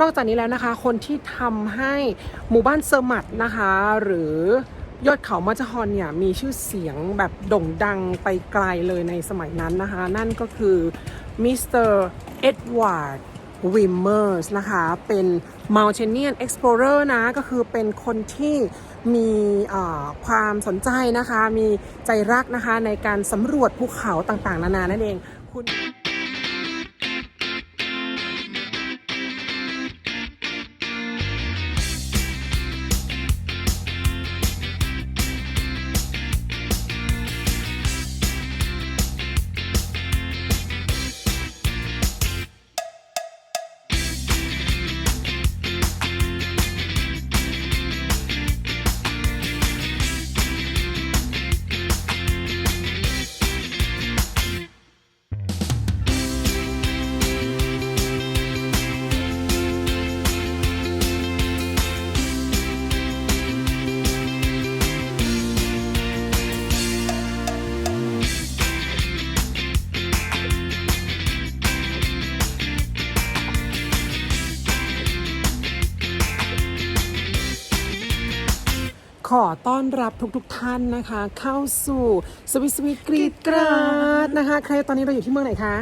นอกจากนี้แล้วนะคะ คนที่ทำให้หมู่บ้านเซอร์มัดนะคะ หรือยอดเขามัจฮอนเนี่ยมีชื่อเสียงแบบโด่งดังไปไกลเลยในสมัยนั้นนะคะ นั่นก็คือมิสเตอร์เอ็ดวาร์ดวิมเมอร์สนะคะ เป็น Mountaineer Explorer นะ ก็คือเป็นคนที่มีความสนใจนะคะ มีใจรักนะคะในการสำรวจภูเขาต่างๆ นานานั่นเองคุณ อต้อนรับทุกๆทท่านนะคะ เข้าสู่สวิสสวิตกรีดกราดนะคะใครตอนนี้เราอยู่ที่เมืองไหนคะ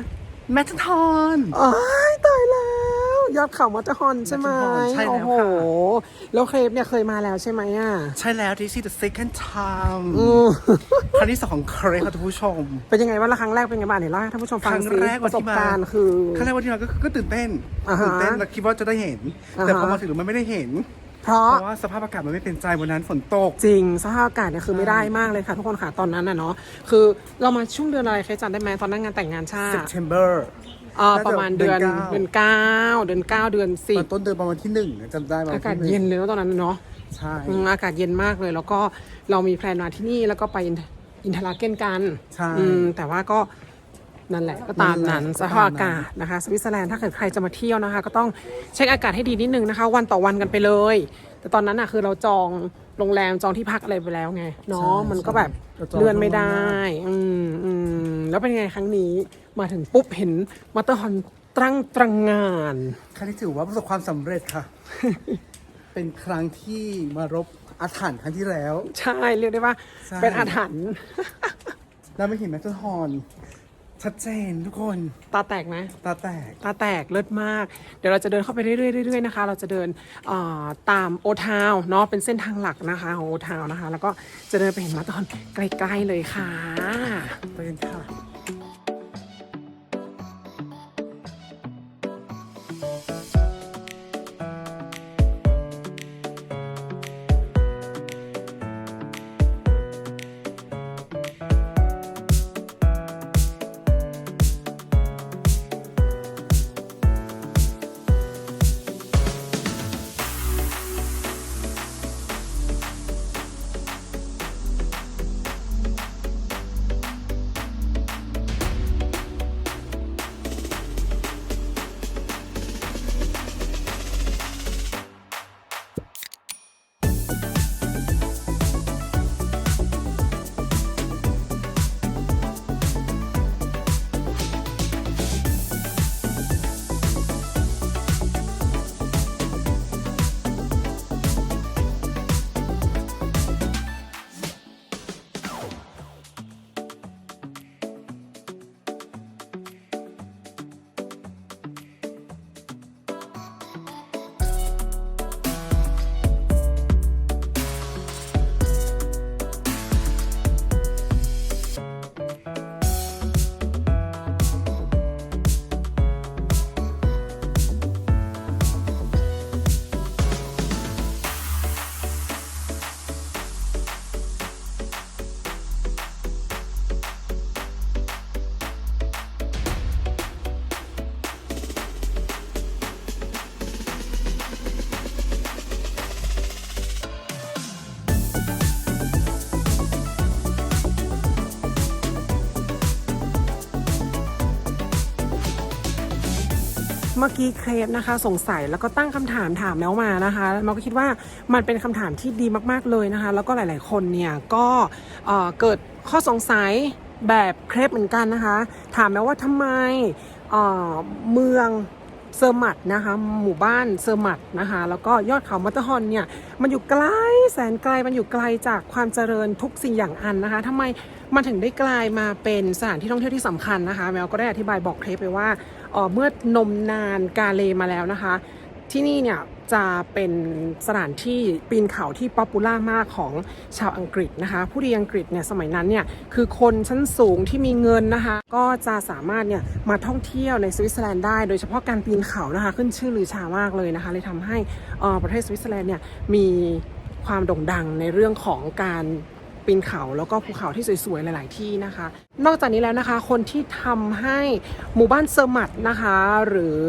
แมททอนอ๋อยตายแล้วยอดเขามัตเตอร์ฮอนใช่ไหมมัตเตอร์ฮอนใช่แล้วโอ้โหค่ะแล้วเครปเนี่ยเคยมาแล้วใช่ไหมอะใช่แล้ว this is the second time อืมครั้งที่สองของเครค่ะท่านผู้ชม เป็นยังไงบ้างละครั้งแรกเป็นยังไงบ้างเนี่ยเล่าให้ท่านผู้ชมฟังครั้งสิแรกปวันระสที่บมาการณ์คือ ครั้งแรกวันที่มาก็ก็ตื่นเต้นอ่าฮะตื่นเต้นแล้วคิดว่าจะได้เห็น แต่อ่าฮะพอมาถึงมันไม่ได้เห็น เพราะ เพราะว่าสภาพอากาศมันไม่เป็นใจวันนั้นฝนตก จริงสภาพอากาศเนี่ยคือไม่ได้มากเลยค่ะทุกคนค่ะตอนนั้นน่ะเนาะคือเรามาช่วงเดือนอะไรเคยจำได้ไหมตอนนั้นงานแต่งงานชาติ September อ่าน่าจะประมาณเดือนเดืเดืออนนเก้าเดือนเก้าเดือนสิตบอนต้นเดือนประมาณที่หนึ่งจำได้ไหมอากาศเย็นเลยนะตอนนั้นเนาะ ใช่อืมอากาศเย็นมากเลย แล้วก็เรามีแพลนมาที่นี่แล้วก็ไปอินทราเกนกันใช่ อืมแต่ว่าก็ นั่นแหละก็ตามนั้นนั่นแหละสภาพอากาศนะคะสวิตเซอร์แลนด์ถ้าเกิดใครจะมาเที่ยวนะคะ ก็ต้องเช็คอากาศให้ดีนิดนึงนะคะ วันต่อวันกันไปเลย แต่ตอนนั้นอะคือเราจองโรงแรมจองที่พักอะไรไปแล้วไงเนาะมันก็แบบเลื่อนไม่ได้ อืมอืมแล้วเป็นไงครั้งนี้มาถึงปุ๊บเห็นมัตเตอร์ฮอนตรังตรังงานครั้งนี้ถือว่าประสบความสำเร็จค่ะ เป็นครั้งที่มารบอาถรรพ์ครั้งที่แล้ว ใช่เรียกได้ว่าใช่เป็นอาถรรพ์เราไม่เห็นแมททอน ชัดเจนทุกคนตาแตกไหมตาแตก ตาแตกเลิศมาก เดี๋ยวเราจะเดินเข้าไปเรื่อยๆเรื่อยๆนะคะ เราจะเดินเอ่อตามโอทาวเนาะเป็นเส้นทางหลักนะคะของโอทาวนะคะ แล้วก็จะเดินไปเห็นมาตอนใกล้ๆเลยค่ะไปกันค่ะ เมื่อกี้เครปนะคะ สงสัยแล้วก็ตั้งคำถามถามแล้วมานะคะเราก็คิดว่ามันเป็นคำถามที่ดีมากๆเลยนะคะ แล้วก็หลาย ๆ คนเนี่ยก็เอ่อเกิดข้อสงสัยแบบเครปเหมือนกันนะคะ ถามแล้วว่าทำไมเเมืองเซอร์มัดนะคะหมู่บ้านเซอร์มัดนะคะแล้วก็ยอดเขามัตเตอร์ฮอนเนี่ยมันอยู่ไกลแสนไกลมันอยู่ไกลจากความเจริญทุกสิ่งอย่างอันนะคะทำไมมันถึงได้กลายมาเป็นสถานที่ท่องเที่ยวที่สำคัญนะคะแมวก็ได้อธิบายบอกเทปไปว่า เมื่อนมนานกาเลมาแล้วนะคะ ที่นี่เนี่ยจะเป็นสถานที่ปีนเขาที่ป๊อปปูล่ามากของชาวอังกฤษนะคะ ผู้ดีอังกฤษเนี่ยสมัยนั้นเนี่ยคือคนชั้นสูงที่มีเงินนะคะ ก็จะสามารถเนี่ยมาท่องเที่ยวในสวิตเซอร์แลนด์ได้ โดยเฉพาะการปีนเขานะคะ ขึ้นชื่อลือชามากเลยนะคะ เลยทำให้ประเทศสวิตเซอร์แลนด์เนี่ยมีความโด่งดังในเรื่องของการ ปีนเขาแล้วก็ภูเขาที่สวยๆ หลาย ๆ ที่นะคะ นอกจากนี้แล้วนะคะ คนที่ทำให้หมู่บ้านเซอร์มัดนะคะ หรือ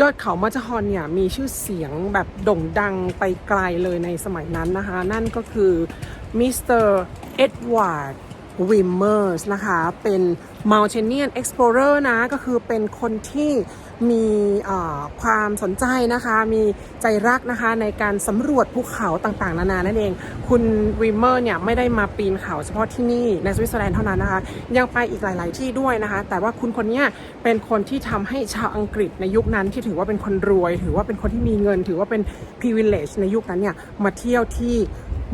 ยอดเขามัจจฮอนเนี่ยมีชื่อเสียงแบบโด่งดังไปไกลเลยในสมัยนั้นนะคะ นั่นก็คือมิสเตอร์เอ็ดวาร์ดวิมเมอร์สนะคะ เป็น Mountaineer Explorer นะ ก็คือเป็นคนที่ มีความสนใจนะคะ มีใจรักนะคะในการสำรวจภูเขาต่างๆ นานานั่นเอง คุณวิมเมอร์เนี่ยไม่ได้มาปีนเขาเฉพาะที่นี่ในสวิตเซอร์แลนด์เท่านั้นนะคะ ยังไปอีกหลาย ๆ ที่ด้วยนะคะ แต่ว่าคุณคนเนี้ยเป็นคนที่ทำให้ชาวอังกฤษในยุคนั้นที่ถือว่าเป็นคนรวย ถือว่าเป็นคนที่มีเงิน ถือว่าเป็น privilege ในยุคนั้นเนี่ยมาเที่ยวที่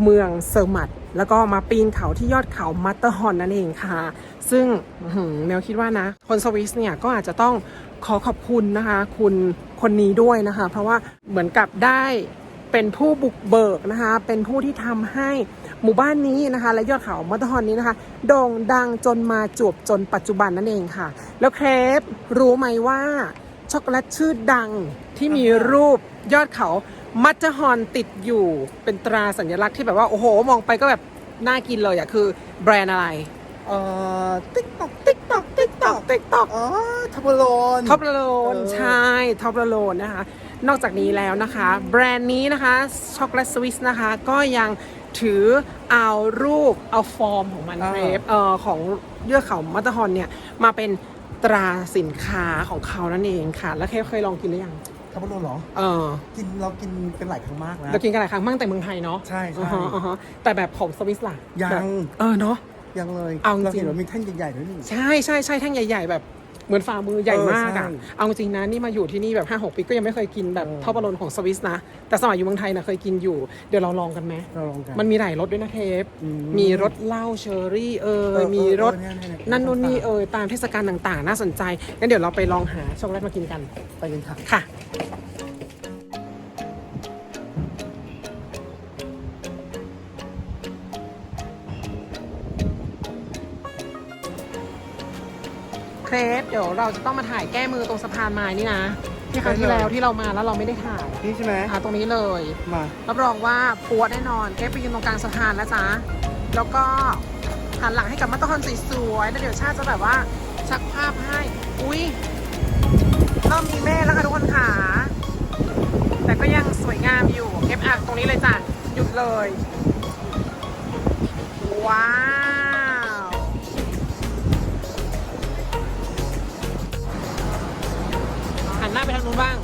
เมืองเซอร์มัดแล้วก็มาปีนเขาที่ยอดเขามัตเตอร์ฮอนนั่นเองค่ะ ซึ่งแมวคิดว่านะ คนสวิสเนี่ยก็อาจจะต้อง ขอขอบคุณนะคะ คุณคนนี้ด้วยนะคะ เพราะว่าเหมือนกับได้เป็นผู้บุกเบิกนะคะ เป็นผู้ที่ทำให้หมู่บ้านนี้นะคะ และยอดเขามัตตฮอนนี้นะคะโด่งดังจนมาจวบจนปัจจุบันนั่นเองค่ะ แล้วเครปรู้ไหมว่าช็อกโกแลตชื่อดังที่มีรูปยอดเขามัตตฮอนติดอยู่เป็นตราสัญลักษณ์ที่แบบว่า โอ้โห มองไปก็แบบน่ากินเลยอะคือแบรนด์อะไร เอ่อติ๊กตอกติ๊กตอกติ๊ก ตอกติ๊กตอกอ๋อทับโลนท็อปละโลนเออใช่ท็อปละโลนนะคะ นอกจากนี้แล้วนะคะ แบรนด์นี้นะคะช็อกโกแลตสวิสนะคะ ก็ยังถือเอารูปเอาฟอร์มของมันเรฟเอ่อของเยื่อเขามัตเตอร์ฮอนเนี่ย มาเป็นตราสินค้าของเขานั่นเองค่ะ แล้วเคยเคยลองกินหรือยังทับโลนเหรอ เออกินเรากินเป็นหลายครั้งมากนะ เรากินกันหลายครั้งมั่งแต่เมืองไทยเนาะใช่ใช่ อ่าฮะอ่าฮะแต่แบบของสวิสล่ะยังแบบเออเนาะ ยังเลยเอาจริง เราเห็นว่ามีแท่งใหญ่ๆด้วยนี่ ใช่ใช่ใช่แท่งใหญ่ ๆ แบบเหมือนฝ่ามือใหญ่เออมากอะใช่เอาจริงนะนี่มาอยู่ที่นี่แบบ5 6ปีก็ยังไม่เคยกินแบบเออทอปบอลลนของสวิสนะ แต่สมัยอยู่เมืองไทยนะเคยกินอยู่เดี๋ยวเราลองกันไหมเราลองกัน มันมีหลายรสด้วยนะเทป อืมมีรสเหล้าเชอรี่เอเอออมีรสเออเนี่ยเนี่ย นั่นนู่นนี่เออตามเทศกาลต่างๆ น่าสนใจงั้นเดี๋ยวเราไปลองหาช็อกโกแลตมากินกัน ไปกันค่ะ ค่ะ เครปเดี๋ยวเราจะต้องมาถ่ายแก้มือตรงสะพานไม้นี่นะ ที่ครั้งที่แล้วที่เรามาแล้วเราไม่ได้ถ่ายนี่ใช่ไหมอ่าตรงนี้เลย มารับรองว่าปัวแน่นอนแกไปยืนตรงกลางสะพานนะจ๊ะแล้วก็หันหลังให้กับมัตตคอนสวยๆแล้วเดี๋ยวชาติจะแบบว่าชักภาพให้ อุ้ยเริ่มมีเมฆแล้วค่ะทุกคนขาแต่ก็ยังสวยงามอยู่เก็บอัดตรงนี้เลยจ้ะหยุดเลย ว้าว หันหน้าไปทางนู้นบ้าง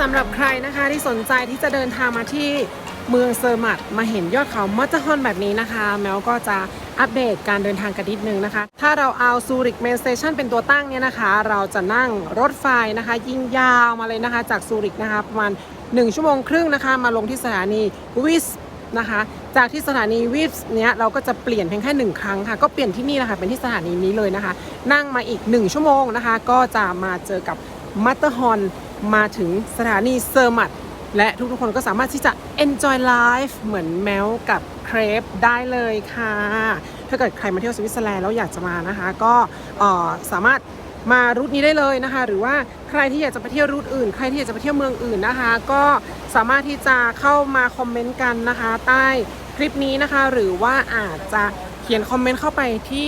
สำหรับใครนะคะที่สนใจที่จะเดินทางมาที่เมืองเซอร์มัดมาเห็นยอดเขามัตเตอร์ฮอนแบบนี้นะคะ แมวก็จะอัปเดตการเดินทางกันนิดนึงนะคะ ถ้าเราเอาซูริกเมนสเตชันเป็นตัวตั้งเนี่ยนะคะ เราจะนั่งรถไฟนะคะ ยิงยาวมาเลยนะคะ จากซูริกนะคะประมาณ 1 ชั่วโมงครึ่งนะคะ มาลงที่สถานีวิสนะคะ จากที่สถานีวิสเนี้ยเราก็จะเปลี่ยนเพียงแค่หนึ่งครั้งค่ะ ก็เปลี่ยนที่นี่แหละค่ะเป็นที่สถานีนี้เลยนะคะ นั่งมาอีก 1 ชั่วโมงนะคะ ก็จะมาเจอกับมัตเตอร์ฮอน มาถึงสถานีเซอร์มัตและทุกๆคนก็สามารถที่จะ enjoy life เหมือนแมวกับเครปได้เลยค่ะ ถ้าเกิดใครมาเที่ยวสวิตเซอร์แลนด์แล้วอยากจะมานะคะ ก็สามารถมารูทนี้ได้เลยนะคะ หรือว่าใครที่อยากจะไปเที่ยวรูทอื่น ใครที่อยากจะไปเที่ยวเมืองอื่นนะคะ ก็สามารถที่จะเข้ามาคอมเมนต์กันนะคะ ใต้คลิปนี้นะคะ หรือว่าอาจจะเขียนคอมเมนต์เข้าไปที่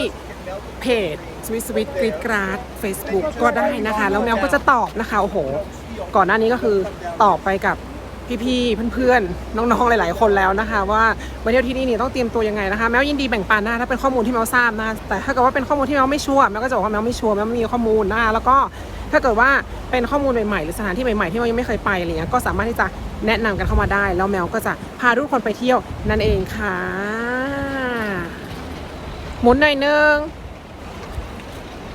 เพจสวิตสวิตกรีดกราดเฟซบุ๊กก็ได้นะคะ แล้วแมวก็จะตอบนะคะโอ้โห ก่อนหน้านี้ก็คือตอบไปกับพี่ๆเพื่อนๆน้องๆหลาย ๆ คนแล้วนะคะ ว่ามาเที่ยวที่นี่เนี่ยต้องเตรียมตัวยังไงนะคะแมวยินดีแบ่งปันนะถ้าเป็นข้อมูลที่แมวทราบนะแต่ถ้าเกิดว่าเป็นข้อมูลที่แมวไม่ชัวร์แมวก็จะบอกว่าแมวไม่ชัวร์แมวไม่มีข้อมูลนะคะแล้วก็ถ้าเกิดว่าเป็นข้อมูลใหม่ๆหรือสถานที่ใหม่ๆที่แมวยังไม่เคยไปอะไรเงี้ยก็สามารถที่จะแนะนำกันเข้ามาได้ แล้วแมวก็จะพาทุกคนไปเที่ยวนั่นเองค่ะหมุนหน่อยนึง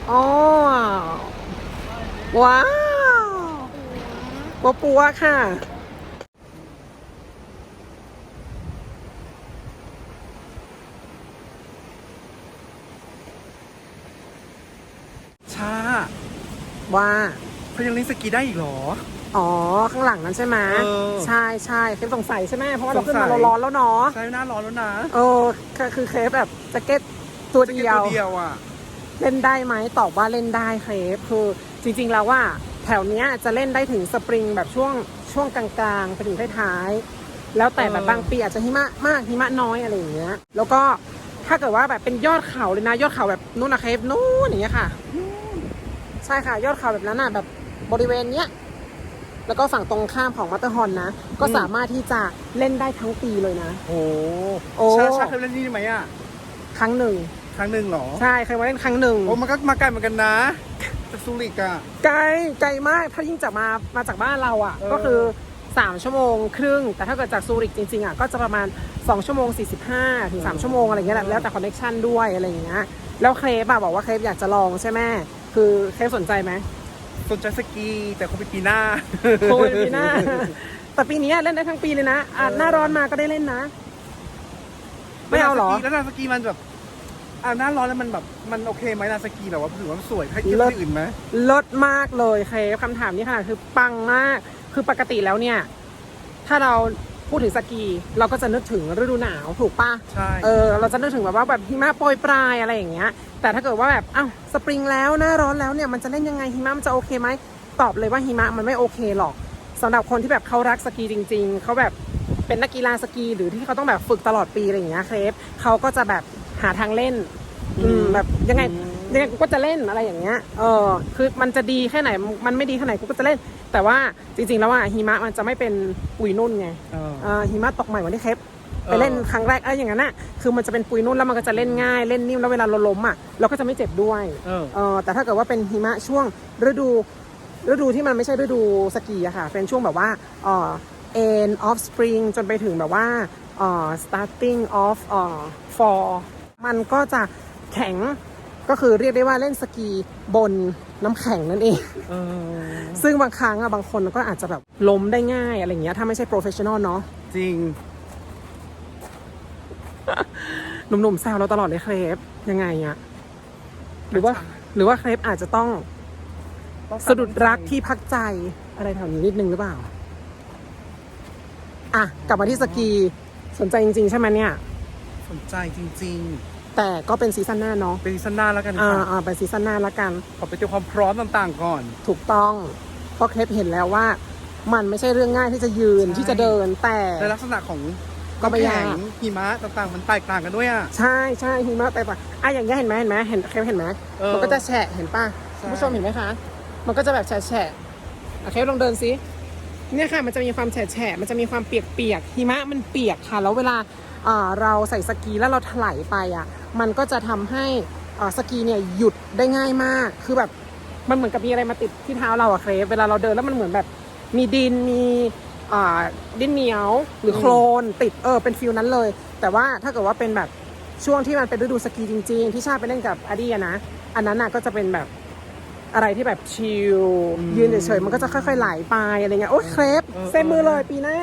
อ๋อว้าว ปัวปัวๆค่ะ ชาว่าเขายังเล่นสกีได้อีกเหรอ อ๋อ ข้างหลังนั้นใช่ไหมเออใช่ใช่เคฟสงสัยใช่ไหมเพราะว่าเราสงสัขึ้นยมาร้อนๆแล้วเนาะใช่หน้าร้อนแล้วนะเออคือคือเคฟแบบแจ็คเก็ตตัวสกีเดียวตัวเดียวอะ เล่นได้ไหมตอบว่าเล่นได้เคฟคือจริงๆแล้วว่า แถวเนี้ยจะเล่นได้ถึงสปริงแบบช่วงช่วงกลางๆไปถึงท้ายๆแล้วแต่แบบเออบางปีอาจจะหิมะมากหิมะน้อยอะไรอย่างเงี้ย แล้วก็ถ้าเกิดว่าแบบเป็นยอดเขาเลยนะ ยอดเขาแบบนู้นนะเคฟนู้นอย่างเงี้ยค่ะ ใช่ค่ะ ยอดเขาแบบนั้นน่ะแบบบริเวณเนี้ยแล้วก็ฝั่งตรงข้ามของมัตเตอร์ฮอนนะ ก็สามารถที่จะเล่นได้ทั้งปีเลยนะ โอ้โอ้ชาชาเคยเล่นนี่ไหมอะ ครั้งหนึ่ง ครั้งหนึ่งเหรอ ใช่เคยมาเล่นครั้งหนึ่งโอ้มันก็มาไกลเหมือนกันนะ จากซูริกอะไกลไกลมากถ้ายิ่งจากมามาจากบ้านเราอะเออก็คือ 3 ชั่วโมงครึ่ง แต่ถ้าเกิดจากซูริกจริงๆอะก็จะประมาณ 2 ชั่วโมง 45 ถึง 3 ชั่วโมงอะไรเงี้ยแหละแล้วแต่คอนเน t ชันด้วยอะไรอย่างเงี้ยแล้วเครปอะบอกว่าเครปอยากจะลองใช่ไหมคือเครปสนใจไหมสนใจสกีแต่คงเป็นปีหน้าโควิดปีหน้า แต่ปีนี้เล่นได้ทั้งปีเลยนะอะเออหน้าร้อนมาก็ได้เล่นนะ ไม่เอาเหรอแล้วลานสกีมันแบบ อ่าหน้าร้อนแล้วมันแบบมันโอเคไหมลานสกีแบบว่าถือว่ามันสวยให้เทียบกับที่อื่นไหมลดมากเลยเครปคำถามนี้ค่ะคือปังมาก คือปกติแล้วเนี่ย ถ้าเราพูดถึงสกี เราก็จะนึกถึงฤดูหนาวถูกปะใช่ เออเราจะนึกถึงแบบว่าแบบหิมะโปรยปลายอะไรอย่างเงี้ย แต่ถ้าเกิดว่าแบบอ้าวสปริงแล้วหน้าร้อนแล้วเนี่ยมันจะเล่นยังไงหิมะมันจะโอเคไหมตอบเลยว่าหิมะมันไม่โอเคหรอกสำหรับคนที่แบบเขารักสกีจริง ๆเขาแบบเป็นนักกีฬาสกีหรือที่เขาต้องแบบฝึกตลอดปีอะไรอย่างเงี้ยเครปเขาก็จะแบบ หาทางเล่น อืมแบบยังไงยังไงกูก็จะเล่นอะไรอย่างเงี้ย เออ คือมันจะดีแค่ไหน มันไม่ดีแค่ไหนกูก็จะเล่น แต่ว่าจริง ๆ แล้วอะหิมะมันจะไม่เป็นปุยนุ่นไงเออเออหิมะตกใหม่วันที่เคปเออไปเล่นครั้งแรกเอออย่างนั้นน่ะ คือมันจะเป็นปุยนุ่นแล้วมันก็จะเล่นง่าย เล่นนิ่มแล้วเวลาเราล้มอะเราก็จะไม่เจ็บด้วย เออเออแต่ถ้าเกิดว่าเป็นหิมะช่วงฤดูฤดูที่มันไม่ใช่ฤดูสกีอะค่ะ เป็นช่วงแบบว่าเอ่อ end of spring จนไปถึงแบบว่าเอ่อ starting of เอ่อ fall มันก็จะแข็งก็คือเรียกได้ว่าเล่นสกีบนน้ำแข็งนั่นเองเออซึ่งบางครั้งอะบางคนก็อาจจะแบบล้มได้ง่ายอะไรอย่างเงี้ยถ้าไม่ใช่โปรเฟชชั่นอลเนาะจริง หนุ่มๆแซวเราตลอดเลยเครปยังไงอะหรือว่า หรือว่าเครปอาจจะต้องสะดุดรักที่พักใจอะไรแถวนี้นิดนึงหรือเปล่า อะ กลับมาที่สกีสนใจจริง ๆ ใช่ไหมเนี่ย สนใจจริง แต่ก็เป็นซีซั่นหน้าเนาะๆ เป็นซีซั่นหน้าแล้วกันอ่าค่ะอ่าเป็นซีซั่นหน้าละกัน ขอไปเตรียมความพร้อมต่างๆก่อน ถูกต้อง เพราะเคลปเห็นแล้วว่า มันไม่ใช่เรื่องง่ายที่จะยืนใช่ ที่จะเดินแต่ ในลักษณะของก็ไม่ยาก น้ำแข็งหิมะต่างๆ มันแตกต่างกันด้วยอะ ใช่ใช่หิมะแต่ปะอะอย่างเงี้ยเห็นไหมเห็นไหมเห็นเคลปเห็นไหมเออมันก็จะแฉะเห็นป่ะใช่ คุณผู้ชมเห็นไหมคะ มันก็จะแบบแฉะแฉะอะเคลปลองเดินสิเนี่ยค่ะ มันจะมีความแฉะแฉะมันจะมีความเปียกเปียกๆหิมะมันเปียกค่ะ แล้วเวลาอ่า เราใส่สกีแล้วเราถลายไปอะมันก็จะทำให้อ่าสกีเนี่ยหยุดได้ง่ายมาก คือแบบมันเหมือนกับมีอะไรมาติดที่เท้าเราอะเคลปเวลาเราเดินแล้วมันเหมือนแบบมีดินมีอ่าดินเหนียวหรือโคลนติดเออเป็นฟิลนั้นเลย แต่ว่าถ้าเกิดว่าเป็นแบบช่วงที่มันเป็นฤดูสกีจริง ๆ ที่ชาติไปเล่นกับอาดี้อะนะอันนั้นน่ะก็จะเป็นแบบอะไรที่แบบชิลอืมยืนเฉยๆมันก็จะค่อยๆไหลไปอะไรเงี้ยโอ้ยเครปเออเซ็นมือเลยปีหน้า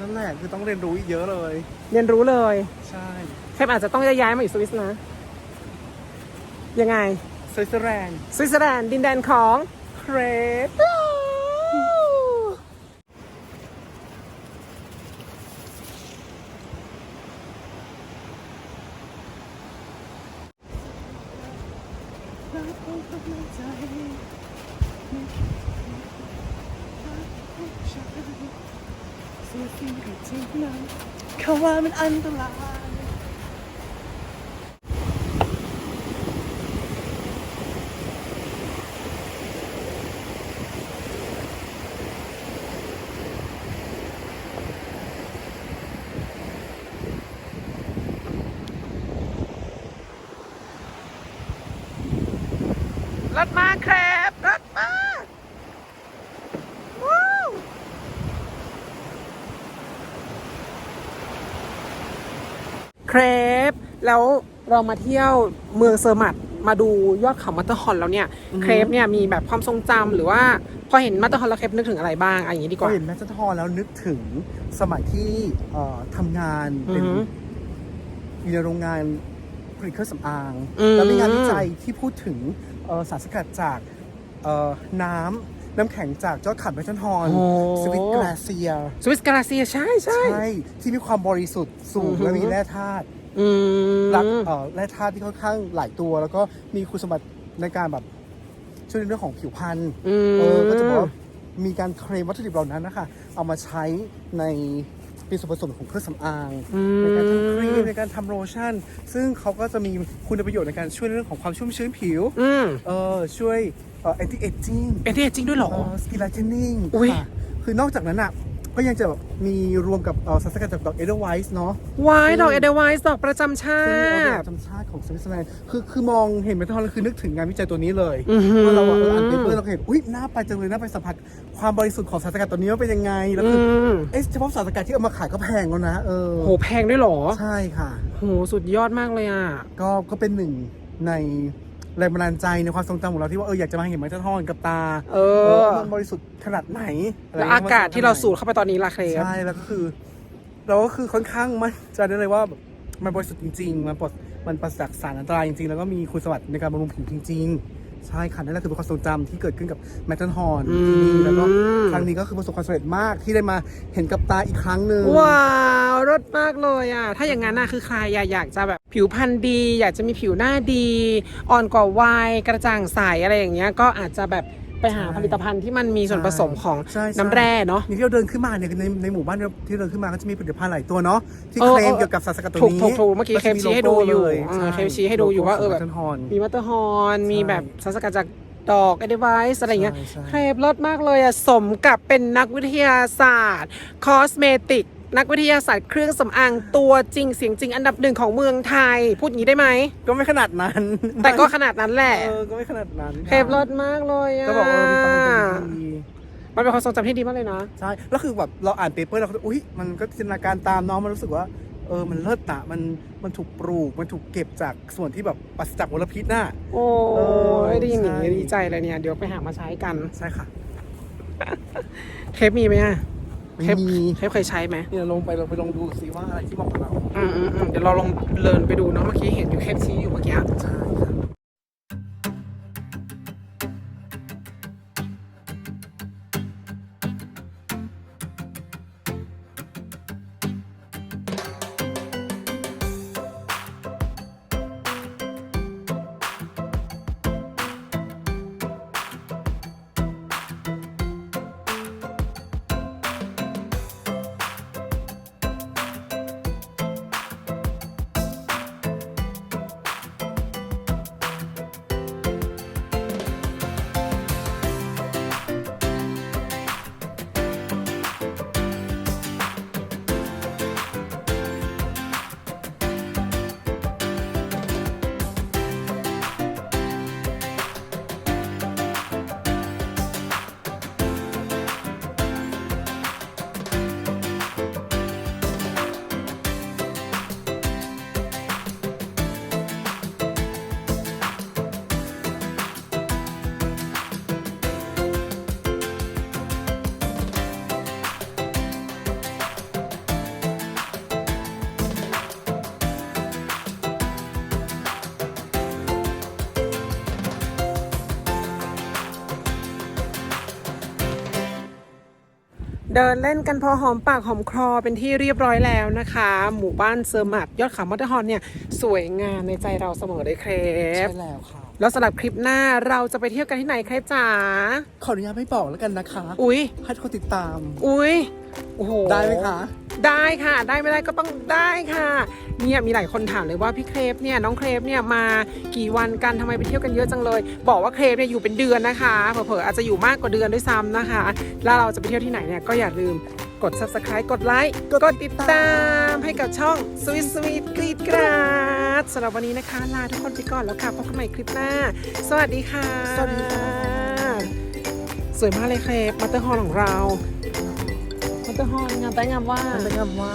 นั่นแหละคือต้องเรียนรู้อีกเยอะเลย เรียนรู้เลยใช่เทปอาจจะต้องย้ายมาอยู่สวิสนะ ยังไง สวิตเซอร์แลนด์สวิตเซอร์แลนด์ดินแดนของเครป เขาว่ามันอันตราย รถมาแครบรถมาว้าวเครป แล้วเรามาเที่ยวเมืองเซอร์มัตมาดูยอดเขามัตเตอร์ฮอลแล้วเนี่ยเครปเนี่ยมีแบบความทรงจำหรือว่าพอเห็นมัตเตอร์ฮอลแล้วเครปนึกถึงอะไรบ้างอะอย่างนี้ดีกก็ว่าเห็นแมสเซนทอแล้วนึกถึงสมัยที่เอ่อทำงานเป็นอือหืออยู่ในโรงงานผลิตเครื่องสำอางอืมแล้วมีงานวิจัยที่พูดถึงเอ่อสารสกัดจากเอ่อน้ำน้ำแข็งจากยอดเขาแมสเซนทอโอ้สวิตกราเซีย สวิสกาลาเซียใช่ใช่ใช่ ที่มีความบริสุทธิ์สูอืงอหือและมีแร่ธาตุ อืม รักเอ่อแร่ธาตุที่ค่อนข้างหลายตัว แล้วก็มีคุณสมบัติในการแบบช่วยในเรื่องของผิวพรรณอืม เออก็จะบอกว่ามีการเคลมวัตถุดิบเหล่านั้นนะคะเอามาใช้ในเป็นส่วนผสมของเครื่องสำอาง อืม ในการทำครีมในการทำโลชั่น ซึ่งเขาก็จะมีคุณประโยชน์ในการช่วยในเรื่องของความชุ่มชื้นผิว อืมเออช่วยเอ่อ anti aging เอทีจริงด้วยเหรอ เอ่อ skin lightening อุ๊ย ค่ะคือนอกจากนั้นอะ ก็ยังจะแบบมีรวมกับเอ่อสารสกัดจากดอกเอเดอร์ไวส์เนาะ วายดอกเอเดไวส์ดอกประจำชาซึ่งเอาแบบติธรรมชาติของสวิตเซอร์แลนด์คือคือมองเห็นเมทัลแล้วคือนึกถึงงานวิจัยตัวนี้เลยอื้อหือ ว่าเราอะเอออ่านเปเปอร์เราก็เห็นอุ้ยน่าไปจังเลยน่าไปสัมผัสความบริสุทธิ์ของสารสกัดตัวนี้ว่าเป็นยังไงแล้วอืคือมเอ๊ะเฉพาะสารสกัดที่เอามาขายก็แพงแล้วนะเออโหแพงด้วยเหรอใช่ค่ะ โหสุดยอดมากเลยอะ ก็ก็เป็นหนึ่งใน แรงบันดาลใจในความทรงจำของเราที่ว่าเอออยากจะมาเห็นมันจะทอดกับตาเอเอออ มันบริสุทธิ์ขนาดไหนะไรแล้วย่งอางี้ยกาศที่เราสูดเข้าไปตอนนี้ล่ะเครปใช่แล้วก็คือ เราก็คือค่อนข้างมั่นใจได้เลยว่าแบบมันบริสุทธิ์จริง ๆ มันปลอดมันปราศจากสารอันตรายจริงๆแล้วก็มีคุณสมบัติในการบำรุงผิวจริง ๆ ใช่ค่ะนั่นแหละคือเป็นความทรงจำที่เกิดขึ้นกับแมทเทนฮอร์นที่นี่แล้วก็ครั้งนี้ก็คือประสบความสำเร็จมากที่ได้มาเห็นกับตาอีกครั้งหนึ่งว้าวรสมากเลยอะถ้าอย่างนั้นน่ะคือใครอยากอยากจะแบบผิวพรรณดี อยากจะมีผิวหน้าดี อ่อนกว่าวัยกระจ่างใสอะไรอย่างเงี้ยก็อาจจะแบบ ไปหาผลิตภัณฑ์ที่มันมีส่วนผสมของใช่ใช่น้ำแร่เนาะนี่ที่เราเดินขึ้นมาเนี่ยในในหมู่บ้านที่เราเดินขึ้นมาก็จะมีผลิตภัณฑ์หลายตัวเนาะที่เออเคลมเออเกี่ยวกับสารสกัดตัวถูกนี้ถูกถูกเมื่อกี้เคลมชี้ให้ดูอยู่เลยเออเคลมชี้ให้ดูอยู่ว่าเออแบบแมทเทนฮอร์นมีมัตเตอร์ฮอร์นมีแบบสารสกัดจากดอกเอเดไวส์อะไรอย่างเงี้ยใช่ใช่เครปรสมากเลยอะสมกับเป็นนักวิทยาศาสตร์ คอสเมติก นักวิทยาศาสตร์เครื่องสำอางตัวจริงเสียงจริงอันดับหนึ่งของเมืองไทย พูดอย่างนี้ได้ไหม ก็ไม่ขนาดนั้นแต่ก็ขนาดนั้นแหละเออก็ไม่ขนาดนั้นเครปรสมากเลยอะก็บอกว่ามีความทรงจำที่ดีมันเป็นความทรงจำที่ดีมากเลยนะ ใช่แล้วคือแบบเราอ่านเปเปอร์เราก็อุ้ยมันก็จินตนาการตามเน้องมันรู้สึกว่า เออมันเลิศอะมันมันถูกปลูกมันถูกเก็บจากส่วนที่แบบปราศจากมลพิษน่ะโอ้เออยได้ยินอย่างนี้ใช่ดีใจเลยเนี่ยเดี๋ยวไปหามาใช้กัน ใช่ค่ะเครปมีไหมอะ ไม่เครปมีเครปเคยใช้ไหมเนี่ยลงไปเราไปลองดูสิว่าอะไรที่เหมาะกับเราอืมอืมอืมเดี๋ยวเราลองเดินไปดูเนาะเมื่อกี้เห็นอยู่เคปชี้อยู่เมื่อกี้ ใช่ เดินเล่นกันพอหอมปากหอมคอเป็นที่เรียบร้อยแล้วนะคะ หมู่บ้านเซอร์มัดยอดเขามัตเตอร์ฮอร์นเนี่ย สวยงามในใจเราเสมอเลยเครปใช่แล้วค่ะ แล้วสำหรับคลิปหน้าเราจะไปเที่ยวกันที่ไหนเครปจ๋าขออนุญาตไม่บอกแล้วกันนะคะ อุ๊ยให้ทุกคนติดตาม อุ๊ยโอ้โห ได้ไหมคะ ได้ค่ะ ได้ไม่ได้ก็ต้องได้ค่ะเนี่ยมีหลายคนถามเลยว่าพี่เครปเนี่ยน้องเครปเนี่ยมากี่วันกันทำไมไปเที่ยวกันเยอะจังเลย บอกว่าเครปเนี่ยอยู่เป็นเดือนนะคะเผลอๆอาจจะอยู่มากกว่าเดือนด้วยซ้ำนะคะ แล้วเราจะไปเที่ยวที่ไหนเนี่ยก็อย่าลืมกด subscribe กดไลค์กดติดตามให้กับช่อง Sweet Sweet กรีดกราดสำหรับวันนี้นะคะ ลาทุกคนไปก่อนแล้วค่ะพบกันใหม่คลิปหน้า สวัสดีค่ะ สวัสดีค่ะ สวยมากเลยเครปมัตเตอร์ฮอลของเรา มัตเตอร์ฮอลงานแต่งามว่ามันเป็นคำว่า